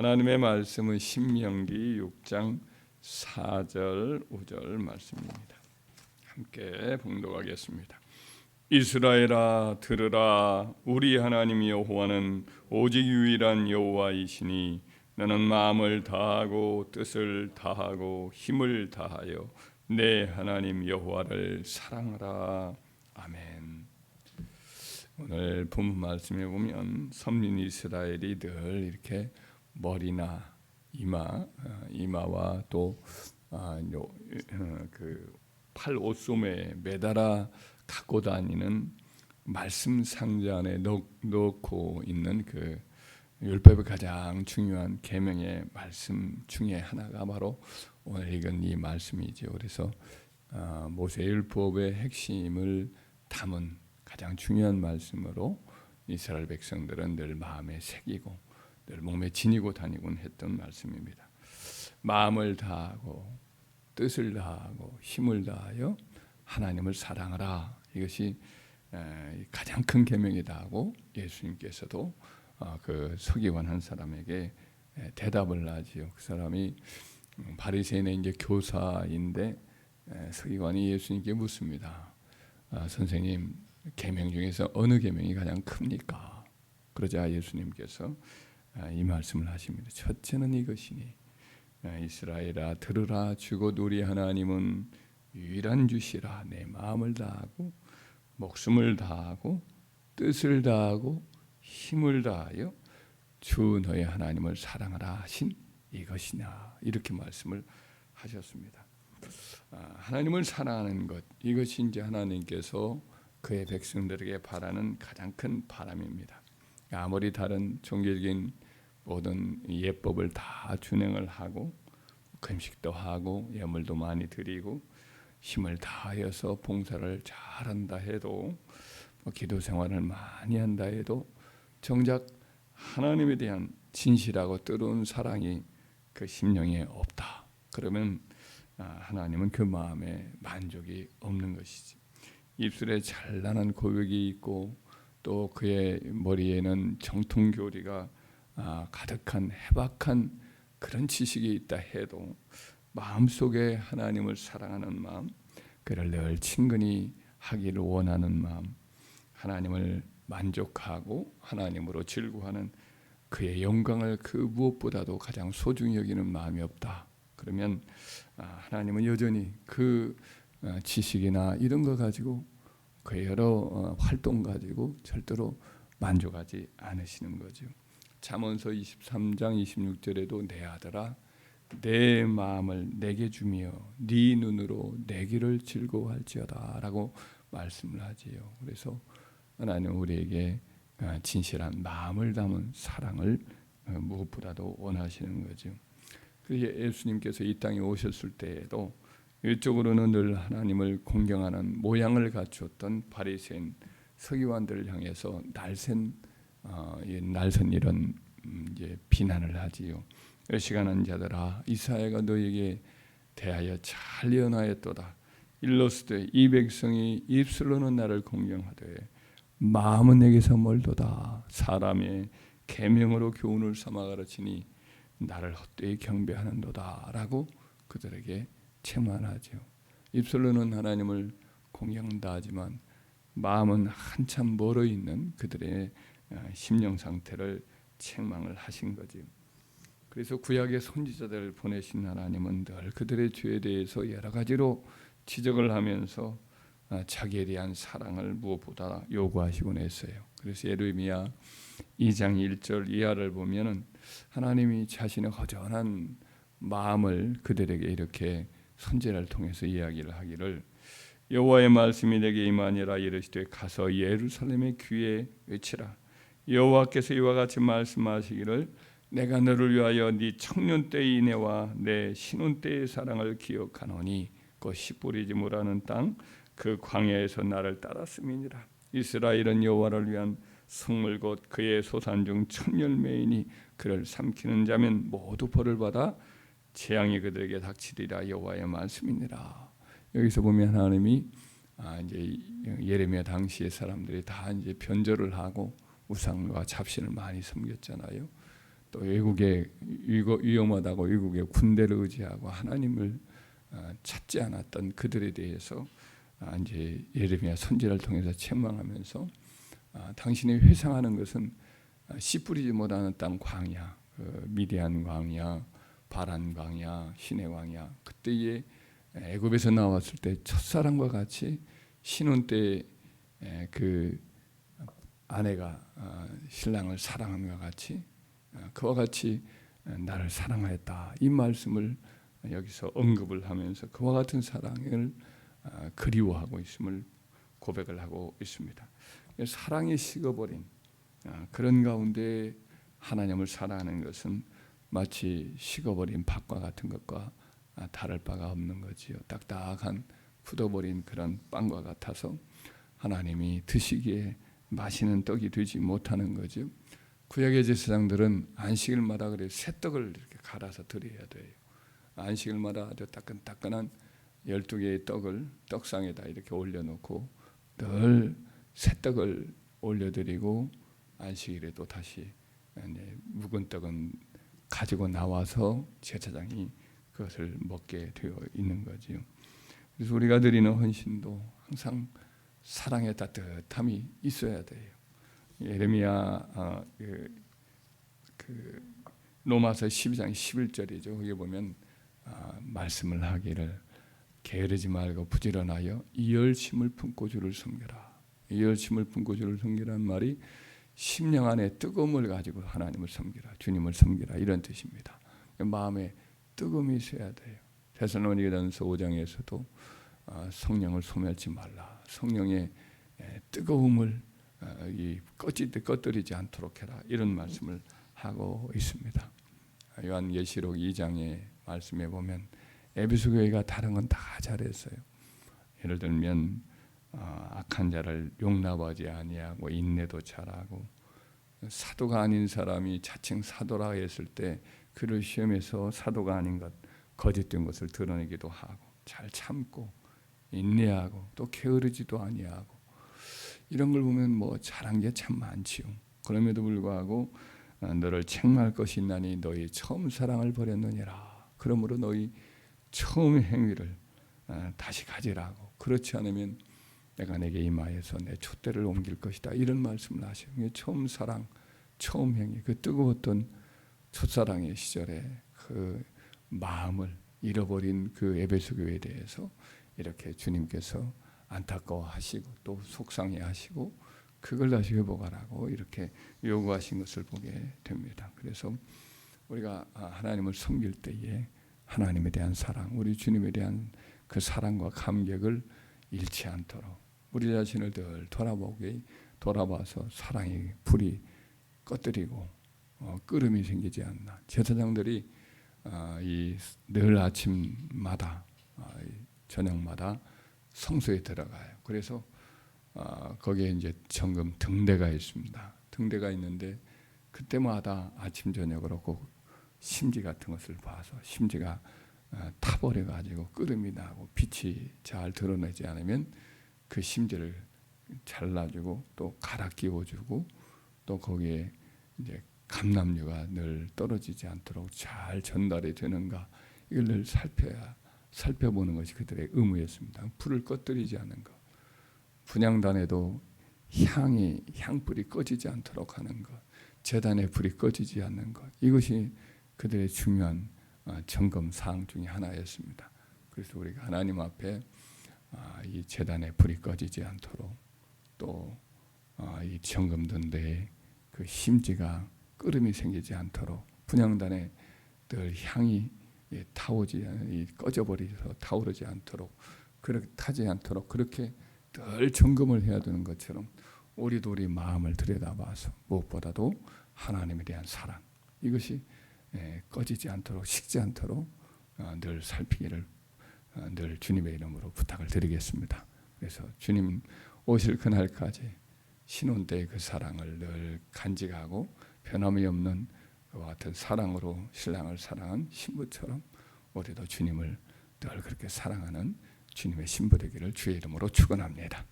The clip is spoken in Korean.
하나님의 말씀은 신명기 6장 4절 5절 말씀입니다. 함께 봉독하겠습니다. 이스라엘아 들으라 우리 하나님 여호와는 오직 유일한 여호와이시니 너는 마음을 다하고 뜻을 다하고 힘을 다하여 내 하나님 여호와를 사랑하라. 아멘. 오늘 본 말씀에 보면 섬린 이스라엘이 늘 이렇게 머리나 이마, 어, 이마와 또 그팔 옷소매에 매달아 갖고 다니는 말씀 상자 안에 넣고 있는 그 율법의 가장 중요한 계명의 말씀 중에 하나가 바로 오늘 읽은 이 말씀이죠. 그래서 어, 모세 율법의 핵심을 담은 가장 중요한 말씀으로 이스라엘 백성들은 늘 마음에 새기고 늘 몸에 지니고 다니곤 했던 말씀입니다. 마음을 다하고 뜻을 다하고 힘을 다하여 하나님을 사랑하라. 이것이 가장 큰 계명이다 하고 예수님께서도 어, 그 서기관 한 사람에게 대답을 하지요. 그 사람이 음, 바리새인의 이제 교사인데 서기관이 예수님께 묻습니다. 아, 선생님 계명 중에서 어느 계명이 가장 큽니까? 그러자 예수님께서 아, 이 말씀을 하십니다. 첫째는 이것이니 아, 이스라엘아 들으라 주고 우리 하나님은 유일한 주시라 내 마음을 다하고 목숨을 다하고 뜻을 다하고 힘을 다하여 주 너의 하나님을 사랑하라 하신 이것이냐 이렇게 말씀을 하셨습니다. 아, 하나님을 사랑하는 것 이것이 이제 하나님께서 그의 백성들에게 바라는 가장 큰 바람입니다. 아무리 다른 종교적인 모든 예법을 다 준행을 하고 금식도 하고 예물도 많이 드리고 힘을 다하여서 봉사를 잘한다 해도 뭐 기도 생활을 많이 한다 해도 정작 하나님에 대한 진실하고 뜨거운 사랑이 그 심령에 없다. 그러면 아, 하나님은 그 마음에 만족이 없는 것이지. 입술에 찬란한 고백이 있고 또 그의 머리에는 정통 교리가 아, 가득한 해박한 그런 지식이 있다 해도 마음속에 하나님을 사랑하는 마음, 그를 늘 친근히 하기를 원하는 마음, 하나님을 만족하고 하나님으로 즐거워하는 그의 영광을 그 무엇보다도 가장 소중히 여기는 마음이 없다. 그러면 아, 하나님은 여전히 그 어, 지식이나 이런 거 가지고 그 여러 어, 활동 가지고 절대로 만족하지 않으시는 거죠. 잠언서 23장 26절에도 내 아들아 내 마음을 내게 주며 네 눈으로 내 길을 즐거워할지어다라고 말씀을 하지요. 그래서 하나님 우리에게 어, 진실한 마음을 담은 사랑을 어, 무엇보다도 원하시는 거죠. 그래서 예수님께서 이 땅에 오셨을 때에도 이쪽으로는 늘 하나님을 공경하는 모양을 갖추었던 바리새인 서기관들을 향해서 날쌘 어, 날선 이런 음, 이제 비난을 하지요. 시간한 자들아 이사야가 너에게 대하여 잘 예언하였도다. 일러스되 이 백성이 입술로는 나를 공경하되 마음은 내게서 멀도다. 사람의 계명으로 교훈을 삼아 가르치니 나를 헛되이 경배하는도다라고 그들에게 책망하죠. 입술로는 하나님을 공경한다 하지만 마음은 한참 멀어 있는 그들의 어, 심령 상태를 책망을 하신 거지. 그래서 구약의 선지자들을 보내신 하나님은 늘 그들의 죄에 대해서 여러 가지로 지적을 하면서 아, 자기에 대한 사랑을 무엇보다 요구하시곤 했어요. 그래서 예레미야 2장 1절 이하를 보면은 하나님이 자신의 허전한 마음을 그들에게 이렇게 선제를 통해서 이야기를 하기를 여호와의 말씀이 내게 임하니라 이르시되 가서 예루살렘의 귀에 외치라. 여호와께서 이와 같이 말씀하시기를 내가 너를 위하여 네 청년 때의 인애와 내 신혼 때의 사랑을 기억하노니 그 씨 뿌리지 못하는 땅 그 광야에서 나를 따랐음이니라. 이스라엘은 여호와를 위한 성물 곧 그의 소산 중 천열매이니 그를 삼키는 자면 모두 벌을 받아 재앙이 그들에게 닥치리라 여호와의 말씀이니라 여기서 보면 하나님이 아 이제 예레미야 당시의 사람들이 다 이제 변절을 하고 우상과 잡신을 많이 섬겼잖아요. 또 외국에 위험하다고 외국의 군대를 의지하고 하나님을 어, 찾지 않았던 그들에 대해서 아, 이제 예레미야 선지를 통해서 책망하면서 아, 당신이 회상하는 것은 아, 씨 뿌리지 못하는 땅 광야, 그 미디안 광야, 바란 광야, 시내 광야 그때의 애굽에서 나왔을 때 첫사랑과 같이 신혼 때 그 아내가 아, 신랑을 사랑함과 같이 아, 그와 같이 나를 사랑하였다 이 말씀을 여기서 언급을 하면서 그와 같은 사랑을 아, 그리워하고 있음을 고백을 하고 있습니다. 사랑이 식어버린 아, 그런 가운데 하나님을 사랑하는 것은 마치 식어버린 밭과 같은 것과 아, 다를 바가 없는 거지요. 딱딱한 굳어버린 그런 빵과 같아서 하나님이 드시기에 마시는 떡이 되지 못하는 거죠. 구약의 제사장들은 안식일마다 그래 새 떡을 이렇게 갈아서 드려야 돼요. 안식일마다 아주 따끈따끈한 12개의 떡을 떡상에다 이렇게 올려놓고 늘 새떡을 올려드리고 안식일에 또 다시 이제 묵은 떡은 가지고 나와서 제사장이 그것을 먹게 되어 있는 거지요. 그래서 우리가 드리는 헌신도 항상 사랑의 따뜻함이 있어야 돼요. 예레미야 아, 그, 그 로마서 12장 11절이죠. 거기 보면 아, 말씀을 하기를 게으르지 말고 부지런하여 이 열심을 품고 주를 섬겨라. 이 열심을 품고 주를 섬기라는 말이 심령 안에 뜨거움을 가지고 하나님을 섬기라. 주님을 섬기라. 이런 뜻입니다. 마음에 뜨거움이 있어야 돼요. 데살로니가전서 5장에서도 아, 성령을 소멸치 말라. 성령의 에, 뜨거움을 어, 이 꺼지 꺼뜨리지 않도록 해라. 이런 말씀을 하고 있습니다. 요한계시록 2장의 말씀에 보면 에베소 교회가 다른 건 다 잘했어요. 예를 들면 어, 악한 자를 용납하지 아니하고 인내도 잘하고 사도가 아닌 사람이 자칭 사도라 했을 때 그를 시험해서 사도가 아닌 것 거짓된 것을 드러내기도 하고 잘 참고 인내하고 또 게으르지도 아니하고 이런 걸 보면 뭐 잘한 게 참 많지요. 그럼에도 불구하고 어, 너를 책망할 것이 있나니 너희 처음 사랑을 버렸느니라. 그러므로 너희 처음 행위를 어, 다시 가지라고. 그렇지 않으면 내가 내게 임하여서 내 촛대를 옮길 것이다. 이런 말씀을 하셔요. 처음 사랑, 처음 행위, 그 뜨거웠던 첫사랑의 시절에 그 마음을 잃어버린 그 에베소 교회에 대해서 이렇게 주님께서 안타까워하시고 또 속상해하시고 그걸 다시 회복하라고 이렇게 요구하신 것을 보게 됩니다. 그래서 우리가 아, 하나님을 섬길 때에 하나님에 대한 사랑, 우리 주님에 대한 그 사랑과 감격을 잃지 않도록 우리 자신을 늘 돌아보게 돌아봐서 사랑의 불이 꺼뜨리고 어, 끓음이 생기지 않나. 제사장들이 아, 이늘 아침마다 아, 저녁마다 성소에 들어가요. 그래서 아, 거기에 이제 정금 등대가 있습니다. 등대가 있는데 그때마다 아침 저녁으로 꼭 심지 같은 것을 봐서 심지가 타버려 가지고 끓음이 나고 빛이 잘 드러내지 않으면 그 심지를 잘라주고 또 갈아 끼워주고 또 거기에 이제 감남류가 늘 떨어지지 않도록 잘 전달이 되는가 이걸 늘 살펴야 살펴보는 것이 그들의 의무였습니다. 불을 꺼뜨리지 않는 것, 분양단에도 향이 향불이 꺼지지 않도록 하는 것, 재단의 불이 꺼지지 않는 것. 이것이 그들의 중요한 어, 점검 사항 중에 하나였습니다. 그래서 우리가 하나님 앞에 아, 이 재단의 불이 꺼지지 않도록 또이 어, 점검든데 그 심지가 끓음이 생기지 않도록 분양단에 늘 향이 타오지 꺼져버리서 타오르지 않도록 그렇게 타지 않도록 그렇게 늘 점검을 해야 되는 것처럼 우리도 우리 마음을 들여다봐서 무엇보다도 하나님에 대한 사랑 이것이 꺼지지 않도록 식지 않도록 어, 늘 살피기를 어, 늘 주님의 이름으로 부탁을 드리겠습니다. 그래서 주님 오실 그날까지 신혼 때의 그 사랑을 늘 간직하고 변함이 없는 그와 같은 사랑으로 신랑을 사랑한 신부처럼 우리도 주님을 늘 그렇게 사랑하는 주님의 신부 되기를 주의 이름으로 축원합니다.